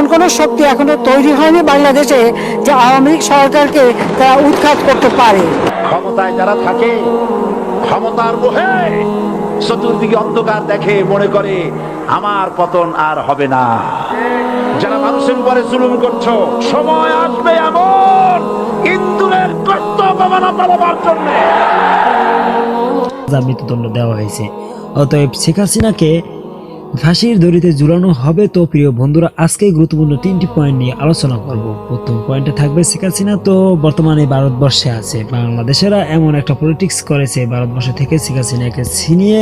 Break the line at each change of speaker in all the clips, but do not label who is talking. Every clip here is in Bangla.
এমন কোনো শক্তি এখনও তৈরি হয়নি বাংলাদেশে যে আওয়ামী লীগ সরকারকে তারা উৎখাত করতে পারে।
ক্ষমতায় যারা থাকে ক্ষমতার মোহে চতুর্দিকে অন্ধকার দেখে মনে করে আমার পতন আর হবে না। যারা মানুষের উপরে জুলুম করছ সময় আসবে এমন ইন্দুরের কর্তব্য মানা পালাবার জন্য।
মৃত্যুদণ্ড দেওয়া হয়েছে। অতএব শেখ হাসিনাকে ফাঁসির দড়িতে ঝুলানো হবে তো প্রিয় বন্ধুরা আজকে গুরুত্বপূর্ণ তিনটি পয়েন্ট নিয়ে আলোচনা করব। প্রথম পয়েন্টে থাকবে শেখ হাসিনা তো বর্তমানে ভারতবর্ষে আছে। বাংলাদেশেরা এমন একটা পলিটিক্স করেছে, ভারতবর্ষ থেকে শেখ হাসিনাকে ছিনিয়ে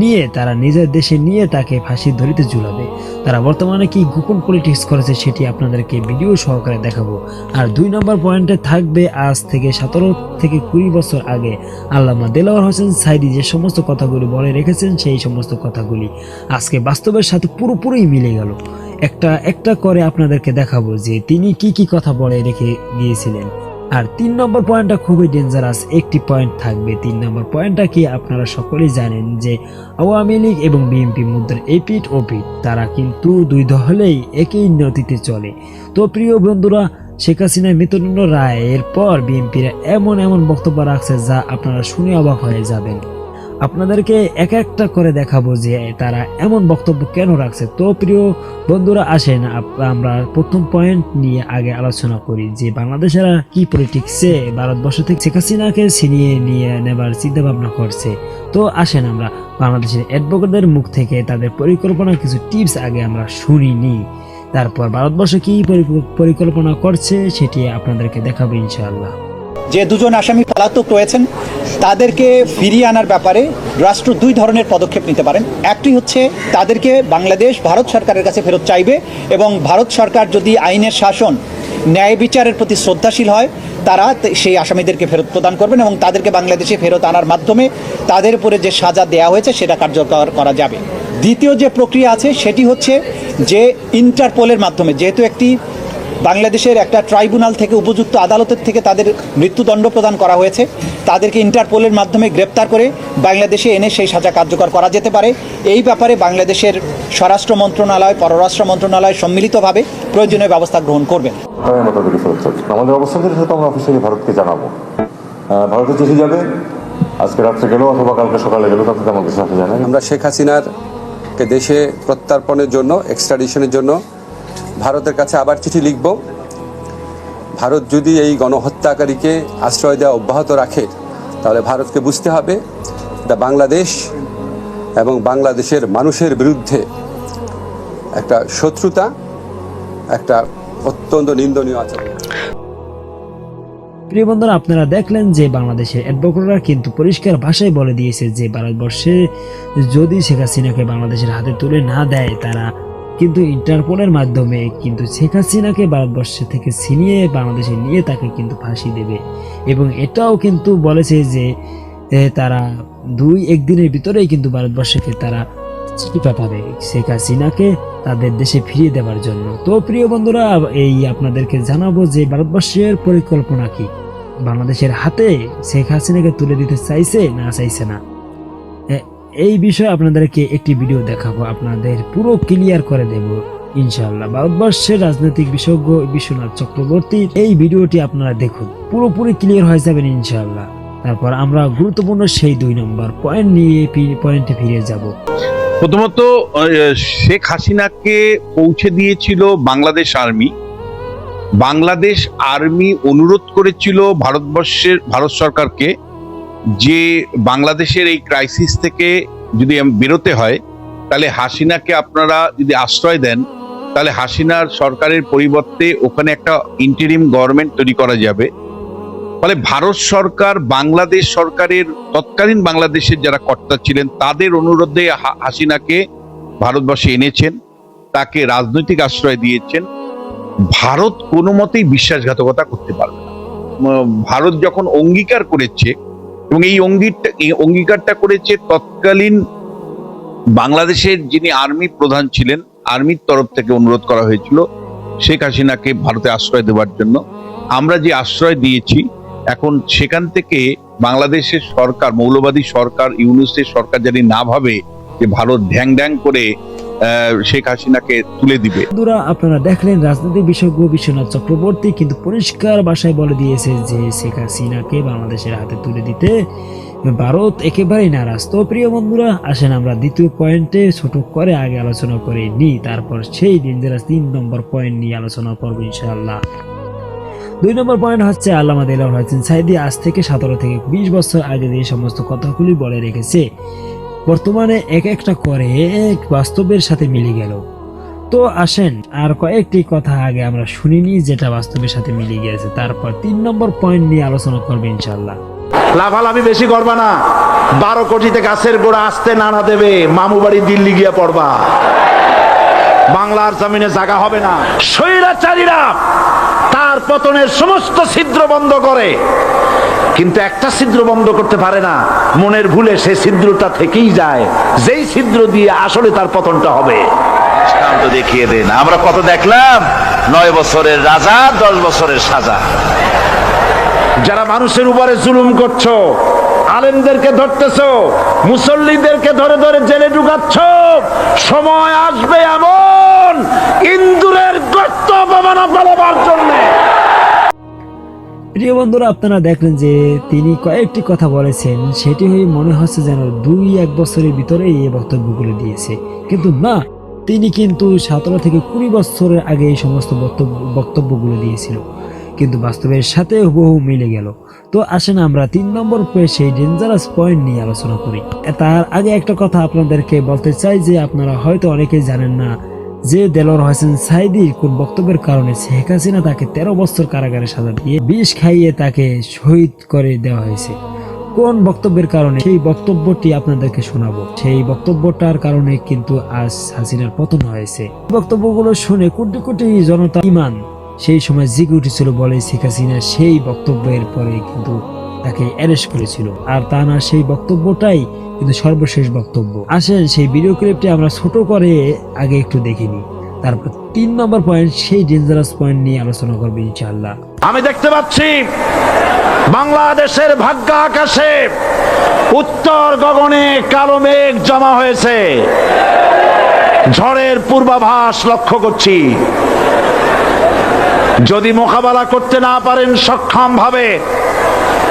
নিয়ে, তারা নিজের দেশে নিয়ে তাকে ফাঁসির দড়িতে ঝুলাবে। তারা বর্তমানে কি গোপন পলিটিক্স করেছে সেটি আপনাদেরকে ভিডিও সহকারে দেখাবো। আর দুই নম্বর পয়েন্টে থাকবে আজ থেকে সতেরো থেকে কুড়ি বছর আগে আল্লামা দেলাওয়ার হোসেন সাইদি যে সমস্ত কথাগুলি বলে রেখেছেন, সেই সমস্ত কথাগুলি। আজকে বাস্তবের সাথে পুরোপুরি মিলে গেল। একটা একটা করে আপনাদেরকে দেখাবো যে তিনি কি কি কথা বলে রেখে গিয়েছিলেন। আর তিন নম্বর পয়েন্টটা খুবই ডেঞ্জারাস একটি পয়েন্ট থাকবে। তিন নম্বর পয়েন্টটা কি আপনারা সকলেই জানেন যে আওয়ামী লীগ এবং বিএনপি মুদ্রার এপিট ও পিট তারা কিন্তু দুই দলেই একই নদীতে চলে। তো প্রিয় বন্ধুরা, শেখ হাসিনার মৃত্যুদণ্ড রায়ের পর বিএনপিরা এমন এমন বক্তব্য রাখছে যা আপনারা শুনে অবাক হয়ে যাবেন। আপনাদেরকে এক একটা করে দেখাবো যে তারা এমন বক্তব্য কেন রাখছে। তো প্রিয় বন্ধুরা, আসেন আমরা প্রথম পয়েন্ট নিয়ে আগে আলোচনা করি যে বাংলাদেশেরা কি পলিটিক্সে ভারতবর্ষ থেকে শেখ হাসিনাকে ছিনিয়ে নিয়ে নেবার চিন্তা ভাবনা করছে। তো আসেন আমরা বাংলাদেশের অ্যাডভোকেটদের মুখ থেকে তাদের পরিকল্পনা কিছু টিপস আগে আমরা শুনিনি তারপর ভারতবর্ষ কি পরি- পরিকল্পনা করছে সেটি আপনাদেরকে দেখাবো ইনশাআল্লাহ।
যে দুজন আসামি পলাতক রয়েছেন তাদেরকে ফিরিয়ে আনার ব্যাপারে রাষ্ট্র দুই ধরনের পদক্ষেপ নিতে পারেন। একটি হচ্ছে, তাদেরকে বাংলাদেশ, ভারত সরকারের কাছে ফেরত চাইবে এবং ভারত সরকার যদি আইনের শাসন, ন্যায় বিচারের প্রতি শ্রদ্ধাশীল হয়, তারা সেই আসামিদেরকে ফেরত প্রদান করবেন এবং তাদেরকে বাংলাদেশে ফেরত আনার মাধ্যমে তাদের উপরে যে সাজা দেওয়া হয়েছে, সেটা কার্যকর করা যাবে। দ্বিতীয় যে প্রক্রিয়া আছে, সেটি হচ্ছে যে ইন্টারপোলের মাধ্যমে, যেহেতু একটি বাংলাদেশের একটা ট্রাইব্যুনাল থেকে উপযুক্ত আদালতের থেকে তাদের মৃত্যুদণ্ড প্রদান করা হয়েছে। তাদেরকে ইন্টারপোলের মাধ্যমে গ্রেপ্তার করে বাংলাদেশে এনে সেই সাজা কার্যকর করা যেতে পারে। এই ব্যাপারে বাংলাদেশের স্বরাষ্ট্র মন্ত্রণালয় পররাষ্ট্র মন্ত্রণালয় সম্মিলিতভাবে প্রয়োজনীয় ব্যবস্থা গ্রহণ করবেন।
চাচ্ছি আমাদের অবস্থান সেটা আমরা অফিসিয়ালি ভারতকে জানাব। ভারতে চিঠি যাবে আজকে রাত্রে গেলেও অথবা কালকে সকালে গেলেও তাতে আমাদের সাথে জানাই
আমরা শেখ হাসিনার কে দেশে প্রত্যার্পণের জন্য এক্সট্রাডিশনের জন্য ভারতের কাছে আবার চিঠি লিখব। ভারত যদি এই গণহত্যাকারীকে আশ্রয় দেওয়া অব্যাহত রাখে, তাহলে ভারতকে বুঝতে হবে এটা বাংলাদেশ এবং বাংলাদেশের মানুষের বিরুদ্ধে একটা শত্রুতা, একটা অত্যন্ত নিন্দনীয় আচরণ।
প্রিয় বন্ধুরা, আপনারা দেখলেন যে বাংলাদেশের অ্যাডভোকেটরা কিন্তু পরিষ্কার ভাষায় বলে দিয়েছে যে ভারতবর্ষে যদি শেখ হাসিনাকে বাংলাদেশের হাতে তুলে না দেয়, তারা কিন্তু ইন্টারপোলের মাধ্যমে কিন্তু শেখ হাসিনাকে ভারতবর্ষ থেকে ছিনিয়ে বাংলাদেশে নিয়ে তাকে কিন্তু ফাঁসি দেবে। এবং এটাও কিন্তু বলেছে যে তারা দুই একদিনের ভিতরেই কিন্তু ভারতবর্ষকে তারা চিঠি পাঠাবে শেখ হাসিনাকে তাদের দেশে ফিরিয়ে দেওয়ার জন্য। তো প্রিয় বন্ধুরা, এই আপনাদেরকে জানাব যে ভারতবর্ষের পরিকল্পনা কি? বাংলাদেশের হাতে শেখ হাসিনাকে তুলে দিতে চাইছে না চাইছে না? এই বিষয়ে আপনাদেরকে একটি ভিডিও দেখাবো, আপনাদের পুরো ক্লিয়ার করে দেব, ইনশাআল্লাহ। ভারতবর্ষের রাজনৈতিক বিশেষজ্ঞ বিশ্বনাথ চক্রবর্তীর এই ভিডিওটি আপনারা দেখুন, পুরোপুরি ক্লিয়ার হয়ে যাবেন ইনশাআল্লাহ। তারপর আমরা গুরুত্বপূর্ণ সেই দুই নম্বর পয়েন্ট নিয়ে পয়েন্টে ফিরে যাব।
প্রথমত শেখ হাসিনাকে পৌঁছে দিয়েছিল বাংলাদেশ আর্মি। বাংলাদেশ আর্মি অনুরোধ করেছিল ভারতবর্ষের, ভারত সরকারকে যে বাংলাদেশের এই ক্রাইসিস থেকে যদি বেরোতে হয়, তাহলে হাসিনাকে আপনারা যদি আশ্রয় দেন, তাহলে হাসিনার সরকারের পরিবর্তে ওখানে একটা ইন্টারিম গভর্নমেন্ট তৈরি করা যাবে। ফলে ভারত সরকার, বাংলাদেশ সরকারের, তৎকালীন বাংলাদেশের যারা কর্তা ছিলেন, তাদের অনুরোধে হাসিনাকে ভারতবর্ষে এনেছেন, তাকে রাজনৈতিক আশ্রয় দিয়েছেন। ভারত কোনো মতেই বিশ্বাসঘাতকতা করতে পারবে না। ভারত যখন অঙ্গীকার করেছে এবং এই অঙ্গীরটা এই অঙ্গীকারটা করেছে তৎকালীন বাংলাদেশের যিনি আর্মি প্রধান ছিলেন, আর্মির তরফ থেকে অনুরোধ করা হয়েছিল শেখ হাসিনাকে ভারতে আশ্রয় দেওয়ার জন্য। আমরা যে আশ্রয় দিয়েছি, এখন সেখান থেকে বাংলাদেশের সরকার, মৌলবাদী সরকার, ইউনুসের সরকার যদি না ভাবে যে ভারত ঢ্যাং ঢ্যাং করে শেখ হাসিনাকে তুলে দিবে।
বন্ধুরা, আপনারা দেখলেন রাজনৈতিক বিশেষজ্ঞ বিশ্বনাথ চক্রবর্তী কিন্তু পরিষ্কার ভাষায় বলে দিয়েছে যে শেখ হাসিনাকে বাংলাদেশের হাতে তুলে দিতে ভারত একেবারেই নারাজ। তো প্রিয় বন্ধুরা, আসেন আমরা দ্বিতীয় পয়েন্টে ছোট করে আগে আলোচনা করে নিই, তারপর সেই ডেঞ্জারাস তিন নম্বর পয়েন্ট নিয়ে আলোচনা করব ইনশাআল্লাহ। দুই নম্বর পয়েন্ট হচ্ছে, আল্লামা দিলাম হাসান সাইদি আজ থেকে সতেরো থেকে বিশ বছর আগে যে সমস্ত কথাগুলি বলে রেখেছে বর্তমানে এক একটা করে এক বাস্তবের সাথে মিলে গেল। তো আসেন আর কয়েকটি কথা আগে আমরা শুনিনি যেটা বাস্তবের সাথে মিলে গিয়েছে। তারপর তিন নম্বর পয়েন্ট নিয়ে আলোচনা করবে ইনশাল্লাহ
লাভালাভি বেশি করবা না। বারো কোটিতে গাছের গোড়া আসতে নানা দেবে মামু বাড়ি দিল্লি গিয়ে পড়বা। বাংলার জমিনে জায়গা হবে না। স্বৈরাচারীরা তার পতনের সমস্ত ছিদ্র বন্ধ করে। কিন্তু একটা ছিদ্র বন্ধ করতে পারে না। মনের ভুলে সে ছিদ্রটা থেকেই যায়। যেই ছিদ্র দিয়ে আসলে তার পতনটা হবে। দৃষ্টান্ত দেখিয়ে দেন। আমরা কত দেখলাম? নয় বছরের রাজা দশ বছরের সাজা। যারা মানুষের উপরে জুলুম করছ আলেমদেরকে ধরতেছো মুসল্লিদেরকে ধরে ধরে জেলে ঢুকাচ্ছ সময় আসবে এমন ইন্দুরের গর্ত অপমানা পালাবার জন্যে।
প্রিয় বন্ধুরা, আপনারা দেখলেন যে তিনি কয়েকটি কথা বলেছেন। সেটি হয়ে মনে হচ্ছে যেন দুই এক বছরের ভিতরে এই বক্তব্যগুলো দিয়েছে। কিন্তু না, তিনি কিন্তু সতেরো থেকে কুড়ি বছরের আগে এই সমস্ত বক্তব্য, বক্তব্যগুলো দিয়েছিল। কিন্তু বাস্তবের সাথে হুবহু মিলে গেল। তো আসেন আমরা তিন নম্বর পেয়ে সেই ডেঞ্জারাস পয়েন্ট নিয়ে আলোচনা করি। তার আগে একটা কথা আপনাদেরকে বলতে চাই যে, আপনারা হয়তো অনেকেই জানেন না যে দেলোয়ার হোসেন সাইদির কোন বক্তব্যের কারণে শেখ হাসিনা তাকে তেরো বছর কারাগারে সাজা দিয়ে বিষ খাইয়ে তাকে শহীদ করে দেওয়া হয়েছে। কোন বক্তব্যের কারণে সেই বক্তব্যটি আপনাদেরকে শোনাবো? সেই বক্তব্যটার কারণে কিন্তু আজ হাসিনার পতন হয়েছে। বক্তব্যগুলো শুনে কোটি কোটি জনতা ইমান। সেই সময় জিগে উঠেছিল বলে শেখ হাসিনা সেই বক্তব্যের পরে কিন্তু তাকে অ্যারেস্ট করেছিল। আর তা না, সেই বক্তব্যটাই কিন্তু সর্বশেষ বক্তব্য। আসেন, সেই ভিডিও ক্লিপটি আমরা ছোট করে আগে একটু দেখিনি তারপর তিন নম্বর পয়েন্ট সেই ডেঞ্জারাস পয়েন্ট নিয়ে আলোচনা করবে ইনশাআল্লাহ।
আমি দেখতে পাচ্ছি, বাংলাদেশের ভাগ্য আকাশে উত্তর গগনে কালো মেঘ জমা হয়েছে। ঝড়ের পূর্বাভাস লক্ষ্য করছি। যদি মোকাবেলা করতে না পারেন সক্ষম ভাবে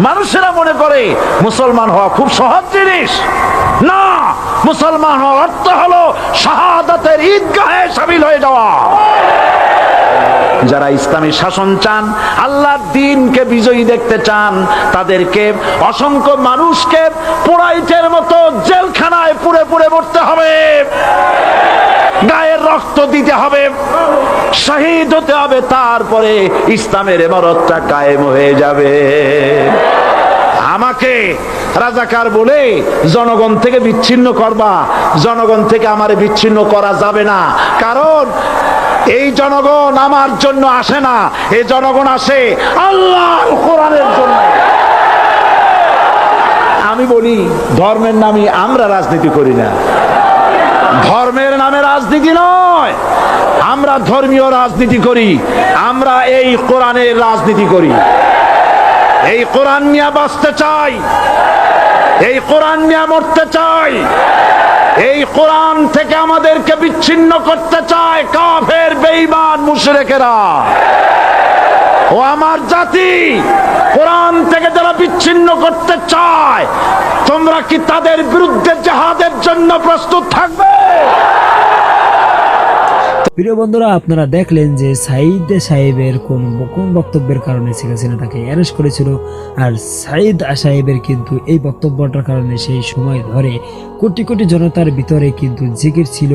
মানুষেরা মনে করে মুসলমান হওয়া খুব সহজ জিনিস। না, মুসলমান হওয়ার অর্থ হলো শাহাদাতের ঈদগাহে সামিল হয়ে যাওয়া। যারা ইসলামী শাসন চান আল্লাহর দিনকে বিজয়ী দেখতে চান, তাদেরকে অসংখ্য মানুষকে পোড়াইটের মতো জেলখানায় পুড়ে পুড়ে মরতে হবে। গায়ের রক্ত দিতে হবে, শহীদ হতে হবে, তারপরে ইসলামের এমারতটা কায়েম হয়ে যাবে। আমাকে রাজাকার বলে জনগণ থেকে বিচ্ছিন্ন করবা, জনগণ থেকে আমারে বিচ্ছিন্ন করা যাবে না। কারণ এই জনগণ আমার জন্য আসে না। এই জনগণ আসে আল্লাহ কোরআনের জন্য। আমি বলি, ধর্মের নামে আমরা রাজনীতি করি না। ধর্মের নামে রাজনীতি নয়। আমরা ধর্মীয় রাজনীতি করি। আমরা এই কোরআনের রাজনীতি করি। এই কোরআন নিয়ে বাঁচতে চাই। এই কোরআন নিয়ে মরতে চাই। এই কোরআন থেকে আমাদেরকে বিচ্ছিন্ন করতে চায় কাফের, বেঈমান, মুশরেকেরা। ও আমার জাতি, কোরআন থেকে যারা বিচ্ছিন্ন করতে চায়, তোমরা কি তাদের বিরুদ্ধে জাহাদের জন্য প্রস্তুত থাকবে?
প্রিয় বন্ধুরা, আপনারা দেখলেন যে সাইদ সাহেবের কোন কোন বক্তব্যের কারণে শেখ হাসিনা তাকে অ্যারেস্ট করেছিল, আর সাইদ সাহেবের কিন্তু এই বক্তব্যটার কারণে সেই সময় ধরে কোটি কোটি জনতার ভিতরে কিন্তু জিকির ছিল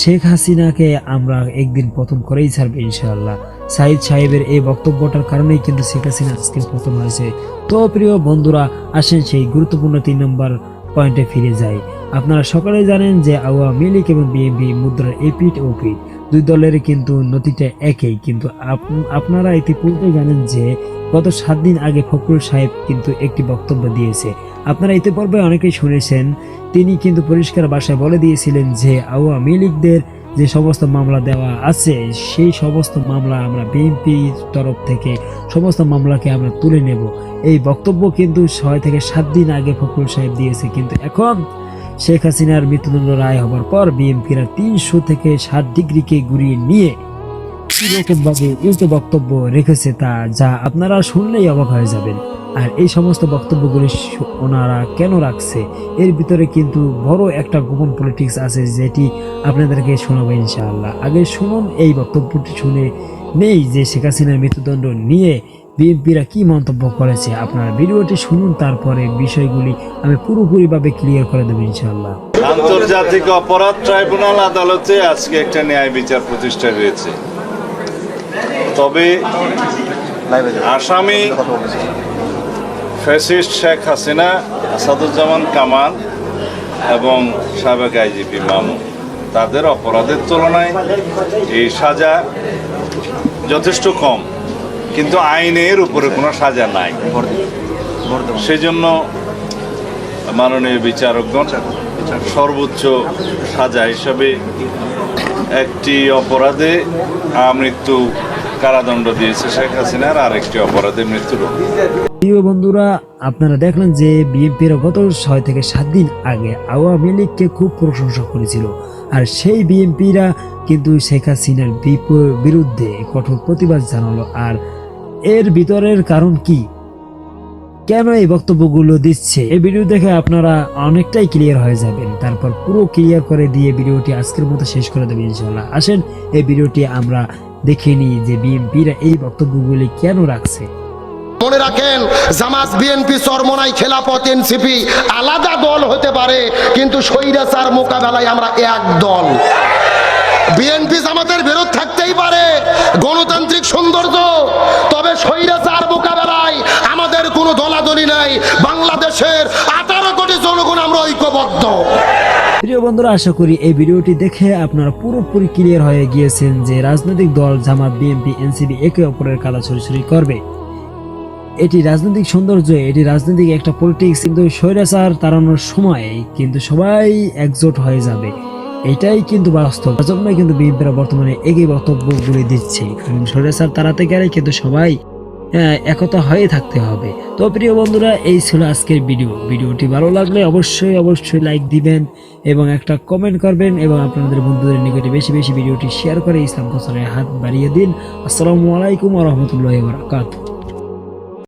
শেখ হাসিনাকে আমরা একদিন প্রথম করেই ছাড়বে ইনশাআল্লাহ। সাইদ সাহেবের এই বক্তব্যটার কারণেই কিন্তু শেখ হাসিনা আজকে প্রথম হয়েছে। তো প্রিয় বন্ধুরা, আসেন সেই গুরুত্বপূর্ণ তিন নম্বর পয়েন্টে ফিরে যায়। আপনারা সকলে জানেন যে আওয়ামী লীগ এবং বিএনপি মুদ্রার এপিট ও পিট দুই দলের কিন্তু নথিটা একই। কিন্তু আপ- আপনারা ইতিপূর্বে জানেন যে গত সাত দিন আগে ফখরুল সাহেব কিন্তু একটি বক্তব্য দিয়েছে। আপনারা ইতিপূর্বে অনেকেই শুনেছেন, তিনি কিন্তু পরিষ্কার বাসায় বলে দিয়েছিলেন যে আওয়ামী লীগদের যে সমস্ত মামলা দেওয়া আছে, সেই সমস্ত মামলা আমরা বিএনপি তরফ থেকে, সমস্ত মামলাকে আমরা তুলে নেব। এই বক্তব্য কিন্তু ছয় থেকে সাত দিন আগে ফখরুল সাহেব দিয়েছে, কিন্তু এখন শেখ হাসিনার মৃত্যুদণ্ড রায় হবার পর বিএনপিরা তিনশো থেকে ষাট ডিগ্রিকে ঘুরিয়ে নিয়ে কিরকমভাবে উল্টো বক্তব্য রেখেছে তা, যা আপনারা শুনলেই অবাক হয়ে যাবেন। আর এই সমস্ত বক্তব্যগুলি ওনারা কেন রাখছে? এর ভিতরে কিন্তু বড় একটা গোপন পলিটিক্স আছে যেটি আপনাদেরকে শোনাবো ইনশাআল্লাহ। আগে শুনুন এই বক্তব্যটি শুনে নেই যে শেখ হাসিনার মৃত্যুদণ্ড নিয়ে বিএনপিরা কি মন্তব্য করেছে। আপনারা ভিডিওটি শুনুন, তারপরে বিষয়গুলি আমি পুরোপুরিভাবে ক্লিয়ার করে দেবো ইনশাআল্লাহ।
আন্তর্জাতিক অপরাধ ট্রাইব্যুনাল আদালতে আজকে একটা ন্যায় বিচার প্রতিষ্ঠা হয়েছে। তবে আসামি ফ্যাসিস্ট শেখ হাসিনা, আসাদুজ্জামান কামাল এবং সাবেক আইজিপি মামু। তাদের অপরাধের তুলনায় এই সাজা যথেষ্ট কম, কিন্তু আইনের উপরে কোনো সাজা নাই। সেই জন্য মাননীয় বিচারকগণ সর্বোচ্চ সাজা হিসাবে একটি অপরাধে মৃত্যু কারাদণ্ড দিয়েছে শেখ হাসিনার আর একটি অপরাধে মৃত্যুদণ্ড
প্রিয় বন্ধুরা, আপনারা দেখলেন যে বিএনপির গত ছয় থেকে সাত দিন আগে আওয়ামী লীগকে খুব প্রশংসা করেছিল। আর সেই বিএনপিরা কিন্তু শেখ হাসিনার বিরুদ্ধে কঠোর প্রতিবাদ জানালো। আর এর ভিতরের কারণ কি? কেন এই বক্তব্যগুলো দিচ্ছে? এই ভিডিও দেখে আপনারা অনেকটাই ক্লিয়ার হয়ে যাবেন। তারপর পুরো ক্লিয়ার করে দিয়ে ভিডিওটি আজকের মতো শেষ করে দেবেন ইনশাল্লাহ আসেন, এই ভিডিওটি আমরা দেখে নিই যে বিএনপিরা এই বক্তব্যগুলি কেন রাখছে।
মনে রাখেন, জামাত বিএনপি চরমনাই খেলাপথ এনসিপি আলাদা দল হতে পারে, কিন্তু স্বৈরাচার মোকাবেলায় আমরা এক দল। বিএনপি জামাতের বিরোধ থাকতেই পারে, গণতান্ত্রিক সৌন্দর্য, তবে স্বৈরাচার মোকাবেলায় আমাদের কোনো দলাদলি নাই, বাংলাদেশের আঠারো কোটি জনগণ আমরা ঐক্যবদ্ধ।
প্রিয় বন্ধুরা, আশা করি এই ভিডিওটি দেখে আপনারা পুরোপুরি ক্লিয়ার হয়ে গিয়েছেন যে রাজনৈতিক দল জামাত বিএনপি এনসিপি একে অপরের কাদা ছড়িছড়ি করবে। এটি রাজনৈতিক সৌন্দর্য, এটি রাজনৈতিক একটা পলিটিক্স কিন্তু স্বৈরাচার তাড়ানোর সময় কিন্তু সবাই একজোট হয়ে যাবে। এটাই কিন্তু বাস্তব। জন্যই কিন্তু বিএনপিরা বর্তমানে এগিয়ে বক্তব্যগুলি দিচ্ছে। কারণ স্বৈরাচার তাড়াতে গেলে কিন্তু সবাই একতা হয়ে থাকতে হবে। তো প্রিয় বন্ধুরা, এই ছিল আজকের ভিডিও। ভিডিওটি ভালো লাগলে অবশ্যই অবশ্যই লাইক দিবেন এবং একটা কমেন্ট করবেন এবং আপনাদের বন্ধুদের নিকটে বেশি বেশি ভিডিওটি শেয়ার করে ইসলাম প্রচারের হাত বাড়িয়ে দিন। আসসালামু আলাইকুম রহমতুল্লাহ বারাকাতুহ।